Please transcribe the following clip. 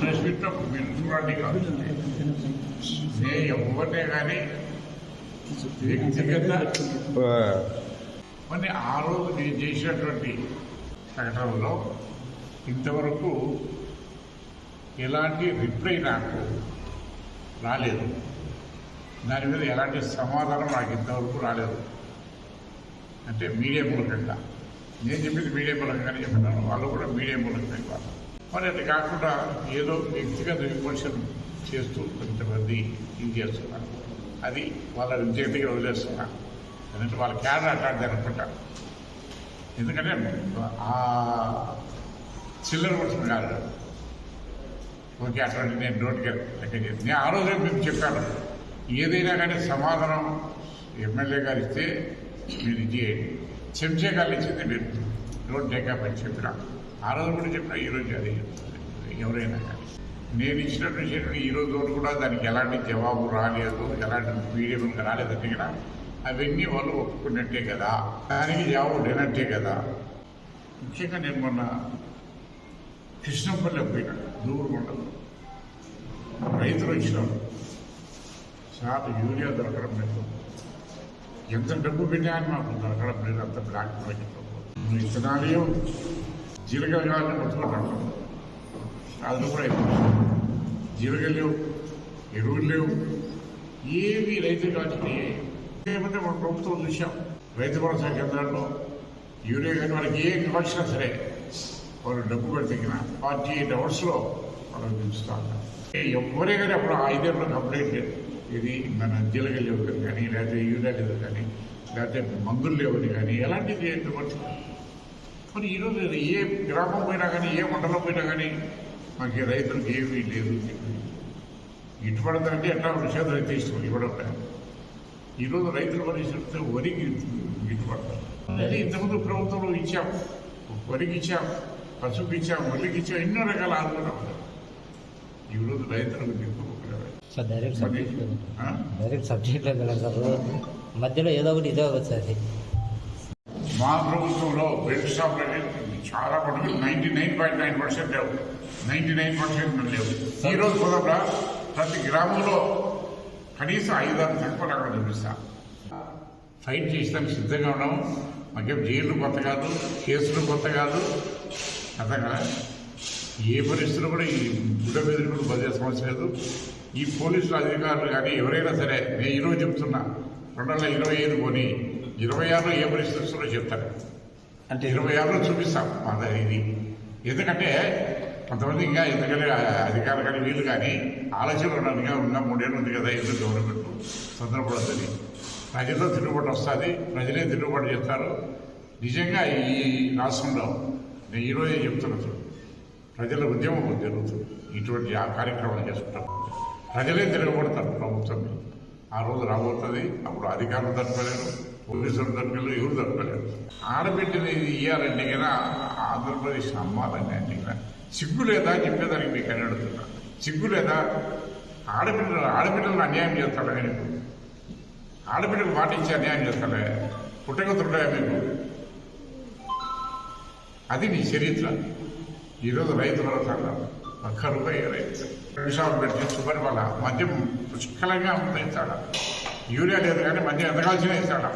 Press మీట్లో కాదు ఎవరినే కానీ వ్యక్తిగత మరి ఆ రోజు నేను చేసినటువంటి ప్రకటనలో ఇంతవరకు ఎలాంటి రిప్లై నాకు రాలేదు దాని మీద ఎలాంటి సమాధానం నాకు ఇంతవరకు రాలేదు అంటే మీడియా మూలకంగా. నేను చెప్పింది మీడియా మూలకంగానే చెప్పినాను వాళ్ళు కూడా మీడియా మూలకంగా ఇవ్వాలి మరి అది కాకుండా ఏదో వ్యక్తిగత విమర్శలు చేస్తూ కొంతమంది ఇది చేస్తున్నారు. అది వాళ్ళ వ్యక్తిగతంగా వదిలేస్తున్నారు ఎందుకంటే వాళ్ళ క్యాడర్ అట్లాంటిది అనుకుంటా. ఎందుకంటే ఆ చిల్లర కోసం కాదు. ఓకే అటువంటి నేను నోటికి లెక్క చేసి నేను ఆ రోజే మీకు చెప్పాను. ఏదైనా కానీ సమాధానం ఎమ్మెల్యే గారు ఇస్తే మీరు ఇది చేయండి. చెంచే గారు ఇచ్చింది మీరు. నోట్ టేక్ అని ఆ రోజు కూడా చెప్పిన ఈరోజు అదే అది ఎవరైనా కానీ. నేను ఇచ్చినటువంటి విషయం ఈ రోజు వరకు కూడా దానికి ఎలాంటి జవాబు రాలేదు ఎలాంటి మీడియం రాలేదంటే కదా అవన్నీ వాళ్ళు ఒప్పుకున్నట్టే కదా. దానికి జవాబు లేనట్టే కదా. ముఖ్యంగా నేను మొన్న కృష్ణంపల్లి పోయినా దూరం ఉండదు. రైతులు వచ్చినారు. సార్ యూరియా దొరకడం లేదు. ఎంత డబ్బు పెట్టాయని మాకు దొరకడం లేదు. అంత బ్లాక్ మార్కెట్ విత్తనాలు జీలకర్రగాలను మొత్తుకుంటాం అది కూడా అయిపోయింది జీలకర్ర లేవు ఎరువులు లేవు ఏవి రైతు కావచ్చు ఏమంటే మన ప్రభుత్వం చూసాం రైతు భరోసా కేంద్రాల్లో యూరియా కానీ వాళ్ళకి ఏ కావాల్సినా సరే వాళ్ళు డబ్బు పెడితేగిన ఫార్టీ ఎయిట్ అవర్స్లో మనం దించుతా ఎవరే కానీ అప్పుడు ఐదేళ్ళు కంప్లైంట్ ఇది మన జీలక లేవు కానీ లేకపోతే యూరియా లేదు కానీ లేకపోతే మందులు లేవని కానీ ఎలాంటిది ఏంటి వచ్చి మరి ఈరోజు ఏ గ్రామం పోయినా కానీ ఏ మండలం పోయినా కానీ మాకు రైతులకు ఏమీ లేదు. ఇటుపడదంటే ఎట్లా విషయాలు రైతు ఇష్టం ఇవ్వడం. ఈరోజు రైతుల పరిస్థితి వరికి గిట్టుపడతారు అదే ఇంతకుముందు ప్రభుత్వంలో ఇచ్చాం వరికి ఇచ్చాం పసుపు ఇచ్చాం వరికి ఇచ్చాం ఎన్నో రకాల ఆందోళన ఉన్నాయి ఈరోజు రైతులకు డైరెక్ట్ సబ్జెక్ట్? డైరెక్ట్ సబ్జెక్ట్లో మధ్యలో ఏదో ఒకటి ఇదే సార్. మా ప్రభుత్వంలో బెల్ట్ షాప్ చాలా మటుకు ninety nine point nine percent లేవు. నైన్టీ నైన్ పర్సెంట్ లేవు. ఈ రోజు కూడా ప్రతి గ్రామంలో కనీసం ఐదారు తక్కువ అక్కడ చూపిస్తా ఫైట్ చేసడానికి సిద్ధంగా ఉన్నాము మాకేం జైలు కొత్త కాదు కేసులు కొత్త కాదు. కదా ఏ పరిస్థితుల్లో కూడా ఈ గుడ్డ మీద కూడా బదిలే సమస్య లేదు. ఈ పోలీసులు అధికారులు కానీ ఎవరైనా సరే నేను ఈరోజు చెప్తున్నా. రెండు వందల ఇరవై ఐదు కొని ఇరవై ఆరులో ఏ పరిస్థితి వస్తుందో చెప్తాను అంటే? ఇరవై ఆరులో చూపిస్తాం. మన ఇది. ఎందుకంటే కొంతమంది ఇంకా ఎందుకంటే అధికారులు కానీ వీళ్ళు కానీ ఆలోచన ఇంకా ఇంకా మూడేళ్ళు ఉంది కదా ఎందుకు గవర్నమెంట్ తొందరపడద్దని ప్రజల్లో తిరుగుబాటు వస్తుంది. ప్రజలే తిరుగుబాటు చేస్తారు. నిజంగా ఈ రాష్ట్రంలో నేను ఈరోజే చెప్తున్నా చూడు. ప్రజల ఉద్యమం జరుగుతుంది. ఇటువంటి ఆ కార్యక్రమాలు చేసుకుంటాం ప్రజలే తిరగబడతారు ప్రభుత్వం. ఆ రోజు రాబోతుంది. అప్పుడు అధికారులు తట్టుకోలేరు పోలీసులు తట్టుకోలేరు ఎవరు దొరకలేదు ఆడబిడ్డని ఇది కదా ఆంధ్రప్రదేశ్ అమ్మాలండి అంటే కదా. సిగ్గు లేదా చెప్పేదానికి మీకు అని అడుగుతున్నా. సిగ్గు లేదా? ఆడబిడ్డలు ఆడబిడ్డలను అన్యాయం చేస్తాడా మీకు? ఆడబిడ్డలు పాటించి అన్యాయం చేస్తాడే పుట్టగతుడా మీకు? అది నీ చరిత్ర. ఈరోజు రైతు భరోసా ఒక్క రూపాయి రైతు షాప్ పెట్టి సుపరి వల్ల మద్యం పుష్కలంగా అమ్ముతా ఇస్తాడా యూరియా లేదు కానీ మద్యం ఎదగాల్సిన ఇస్తాడా.